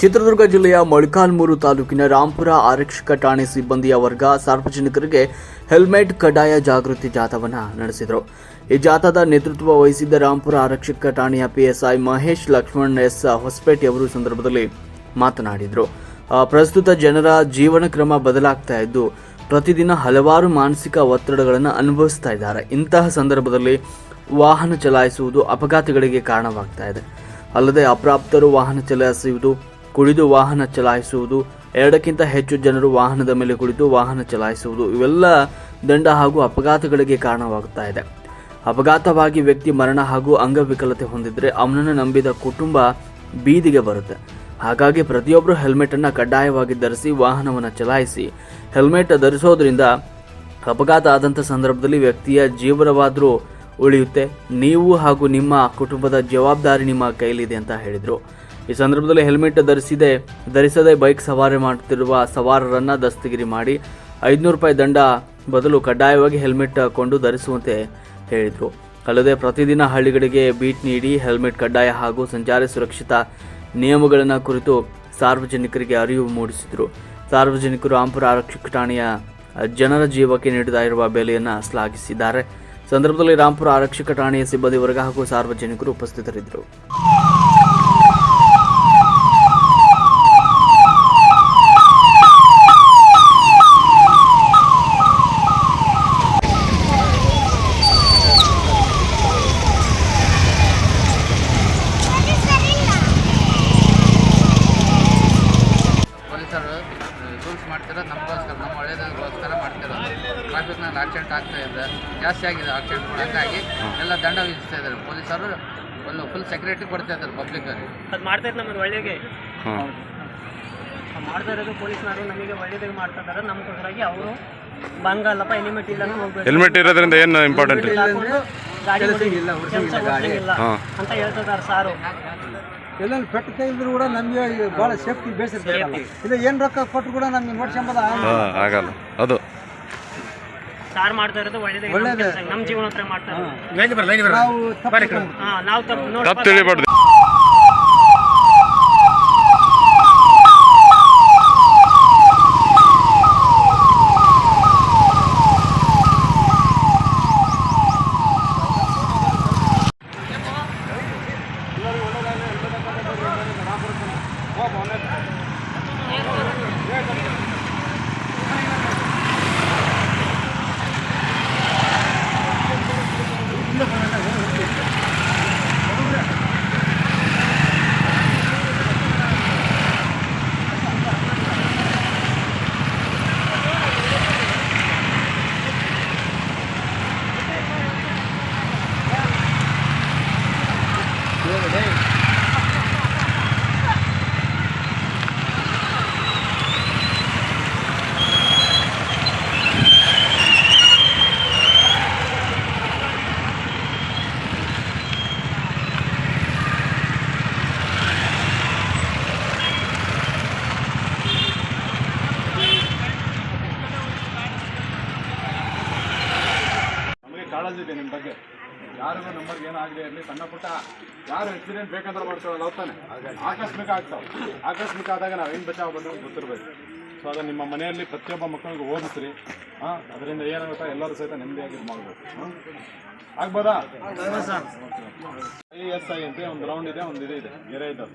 ಚಿತ್ರದುರ್ಗ ಜಿಲ್ಲೆಯ ಮೊಳಕಾಲ್ಮೂರು ತಾಲೂಕಿನ ರಾಂಪುರ ಆರಕ್ಷಕ ಠಾಣೆ ಸಿಬ್ಬಂದಿಯ ವರ್ಗ ಸಾರ್ವಜನಿಕರಿಗೆ ಹೆಲ್ಮೆಟ್, ಕಡ್ಡಾಯ ಜಾಗೃತಿ ಜಾಥಾವನ್ನು ನಡೆಸಿದರು. ಈ ಜಾಥಾದ ನೇತೃತ್ವ ವಹಿಸಿದ್ದ ರಾಂಪುರ ಆರಕ್ಷಕ ಠಾಣೆಯ ಪಿಎಸ್ಐ ಮಹೇಶ್ ಲಕ್ಷ್ಮಣ್ ಎಸ್ ಹೊಸಪೇಟೆ ಅವರು ಈ ಸಂದರ್ಭದಲ್ಲಿ ಮಾತನಾಡಿದರು. ಪ್ರಸ್ತುತ ಜನರ ಜೀವನ ಕ್ರಮ ಬದಲಾಗ್ತಾ ಇದ್ದು, ಪ್ರತಿದಿನ ಹಲವಾರು ಮಾನಸಿಕ ಒತ್ತಡಗಳನ್ನು ಅನುಭವಿಸ್ತಾ ಇದ್ದಾರೆ. ಇಂತಹ ಸಂದರ್ಭದಲ್ಲಿ ವಾಹನ ಚಲಾಯಿಸುವುದು ಅಪಘಾತಗಳಿಗೆ ಕಾರಣವಾಗ್ತಾ ಇದೆ. ಅಲ್ಲದೆ ಅಪ್ರಾಪ್ತರು ವಾಹನ ಚಲಾಯಿಸುವುದು ಕುಡಿದು ವಾಹನ ಚಲಾಯಿಸುವುದು, ಎರಡಕ್ಕಿಂತ ಹೆಚ್ಚು ಜನರು ವಾಹನದ ಮೇಲೆ ಕುಳಿತು ವಾಹನ ಚಲಾಯಿಸುವುದು, ಇವೆಲ್ಲ ದಂಡ ಹಾಗೂ ಅಪಘಾತಗಳಿಗೆ ಕಾರಣವಾಗುತ್ತಾ ಇದೆ. ಅಪಘಾತವಾಗಿ ವ್ಯಕ್ತಿ ಮರಣ ಹಾಗೂ ಅಂಗವಿಕಲತೆ ಹೊಂದಿದ್ರೆ ಅವನನ್ನು ನಂಬಿದ ಕುಟುಂಬ ಬೀದಿಗೆ ಬರುತ್ತೆ. ಹಾಗಾಗಿ ಪ್ರತಿಯೊಬ್ಬರು ಹೆಲ್ಮೆಟ್ ಅನ್ನ ಕಡ್ಡಾಯವಾಗಿ ಧರಿಸಿ ವಾಹನವನ್ನು ಚಲಾಯಿಸಿ, ಹೆಲ್ಮೆಟ್ ಧರಿಸೋದ್ರಿಂದ ಅಪಘಾತ ಆದಂಥ ಸಂದರ್ಭದಲ್ಲಿ ವ್ಯಕ್ತಿಯ ಜೀವನವಾದರೂ ಉಳಿಯುತ್ತೆ. ನೀವು ಹಾಗೂ ನಿಮ್ಮ ಕುಟುಂಬದ ಜವಾಬ್ದಾರಿ ನಿಮ್ಮ ಕೈಲಿದೆ ಅಂತ ಹೇಳಿದರು. ಈ ಸಂದರ್ಭದಲ್ಲಿ ಹೆಲ್ಮೆಟ್ ಧರಿಸಿದೆ, ಧರಿಸದೆ ಬೈಕ್ ಸವಾರಿ ಮಾಡುತ್ತಿರುವ ಸವಾರರನ್ನ ದಸ್ತಗಿರಿ ಮಾಡಿ ಐದುನೂರು ರೂಪಾಯಿ ದಂಡ ಬದಲು ಕಡ್ಡಾಯವಾಗಿ ಹೆಲ್ಮೆಟ್ ಕೊಂಡು ಧರಿಸುವಂತೆ ಹೇಳಿದರು. ಅಲ್ಲದೆ ಪ್ರತಿದಿನ ಹಳ್ಳಿಗಳಿಗೆ ಬೀಟ್ ನೀಡಿ ಹೆಲ್ಮೆಟ್ ಕಡ್ಡಾಯ ಹಾಗೂ ಸಂಚಾರ ಸುರಕ್ಷತಾ ನಿಯಮಗಳನ್ನು ಕುರಿತು ಸಾರ್ವಜನಿಕರಿಗೆ ಅರಿವು ಮೂಡಿಸಿದರು. ಸಾರ್ವಜನಿಕರು ರಾಂಪುರ ಆರಕ್ಷಕ ಠಾಣೆಯ ಜನರ ಜೀವಕ್ಕೆ ನೀಡುತ್ತಾ ಇರುವ ಬೆಲೆಯನ್ನು ಶ್ಲಾಘಿಸಿದ್ದಾರೆ. ಸಂದರ್ಭದಲ್ಲಿ ರಾಂಪುರ ಆರಕ್ಷಕ ಠಾಣೆಯ ಸಿಬ್ಬಂದಿ ವರ್ಗ ಹಾಗೂ ಸಾರ್ವಜನಿಕರು ಉಪಸ್ಥಿತರಿದ್ದರು. ನಮ್ಮ ಒಳ್ಳೇದಕ್ಕೋಸ್ಕರ ಮಾಡ್ತಿರೋದು. ಟ್ರಾಫಿಕ್ನಲ್ಲಿ ಆಕ್ಸಿಡೆಂಟ್ ಆಗ್ತಾ ಇದೆ. ಜಾಸ್ತಿ ಆಗಿದೆ ಆಕ್ಸಿಡೆಂಟ್ಗಳು ಹಂಗಾಗಿ ಎಲ್ಲ ದಂಡ ವಿಧಿಸ್ತಾ ಇದ್ದಾರೆ. ಪೊಲೀಸರು ಒಂದು ಫುಲ್ ಸೆಕ್ಯೂರಿಟಿ ಕೊಡ್ತಾ ಇದ್ದಾರೆ ಪಬ್ಲಿಕ್ಕಲ್ಲಿ ಅದು ಮಾಡ್ತಾ ಇದ್ದು ನಮಗೆ ಒಳ್ಳೆಗೆ. ಮಾಡ್ತಾ ಇರೋದು ಪೊಲೀಸ್ನವರು ನಮಗೆ ಒಳ್ಳೇದಾಗಿ ಮಾಡ್ತಾ ಇದ್ದಾರೆ. ನಮಗೋಸ್ಕರಾಗಿ ಅವರು ಬಂಗ ಅಲ್ಲಪ್ಪ ಹೆಲ್ಮೆಟ್ ಇಲ್ಲ ಹೋಗ್ಬೇಕು. ಹೆಲ್ಮೆಟ್ ಇರೋದ್ರಿಂದ ಏನು ಇಂಪಾರ್ಟೆಂಟ್ ಗಾಡಿ ಇಲ್ಲ ಅಂತ ಹೇಳ್ತಿದ್ದಾರೆ ಸಾರು. ಎಲ್ಲೆಲ್ಲಿ ಪೆಟ್ಟು ಕೈ ಇದ್ರು ಕೂಡ ನಮಗೆ ಭಾಳ ಸೇಫ್ಟಿ ಬೇಸಿರ್ತದೆ ಇಲ್ಲ ಏನು ರೊಕ್ಕ ಕೊಟ್ಟರು ಕೂಡ ನಮಗೆ ನೋಡ್ಸ್ಕೊಂಬದ ಆಗಲ್ಲ. ಅದು. ಸಾರ್ ಮಾಡ್ತಾ ಇರೋದು ಒಳ್ಳೇದೇ. ನಮ್ಮ ಜೀವನ ಹತ್ರ ಮಾಡ್ತಾ ಇರೋದು. ನಾವು ತಪ್ಪು ತಿಳಿಬಾರ್ದು ಕಾಳಜಿ ಇದೆ ನಿಮ್ಮ ಬಗ್ಗೆ. ಯಾರಿಗೂ ನಂಬರ್ಗೆ ಏನಾಗದೆ ಇರಲಿ, ಸಣ್ಣ ಪುಟ್ಟ ಯಾರು ಆಕ್ಸಿಡೆಂಟ್ ಬೇಕಂದ್ರೆ ಮಾಡ್ಕೊಳ್ಳಲ್ಲ ಹೋಗ್ತಾನೆ ಆಕಸ್ಮಿಕ ಆಗ್ತಾವೆ ಆಕಸ್ಮಿಕ ಆದಾಗ ನಾವು ಏನು ಬಚಾವ್ ಬಂದು ಗೊತ್ತಿರಬೇಕು ಸೊ ಅದನ್ನು ನಿಮ್ಮ ಮನೆಯಲ್ಲಿ ಪ್ರತಿಯೊಬ್ಬ ಮಕ್ಕಳಿಗೆ ಓದಿಸ್ರಿ. ಹಾಂ, ಅದರಿಂದ ಏನಾಗುತ್ತೆ ಎಲ್ಲರೂ ಸಹಿತ ನೆಮ್ಮದಿಯಾಗಿ ಮಾಡ್ಬೇಕು ಆಗ್ಬೋದಾ? ಐ ಎಸ್ ಐ ಅಂತೆ ಒಂದು ರೌಂಡ್ ಇದೆ, ಒಂದು ಇದು ಇದೆ, ಗೆರೆ ಇದೆ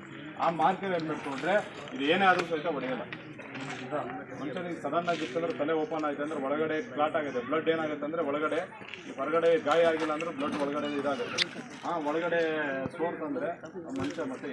ಆ ಮಾರ್ಕರ್ ಏನು ಮಾಡ್ಕೊಂಡ್ರೆ, ಇದು ಏನೇ ಆದರೂ ಸಹಿತ ಹೊಡೆಯಲ್ಲ ಮನುಷ್ಯನಿಗೆ ಸಡನ್ ಆಗಿ ಇತ್ತಂದ್ರೆ ತಲೆ ಓಪನ್ ಆಯ್ತು ಅಂದ್ರೆ ಒಳಗಡೆ ಕ್ಲಾಟ್ ಆಗುತ್ತೆ. ಬ್ಲಡ್ ಏನಾಗುತ್ತೆ ಅಂದ್ರೆ ಒಳಗಡೆ, ಹೊರಗಡೆ ಗಾಯ ಆಗಿಲ್ಲ ಅಂದ್ರೆ ಬ್ಲಡ್ ಒಳಗಡೆ ಇದಾಗುತ್ತೆ. ಆ ಒಳಗಡೆ ಸೋರ್ಸ್ ಅಂದ್ರೆ ಮನುಷ್ಯ ಮತ್ತೆ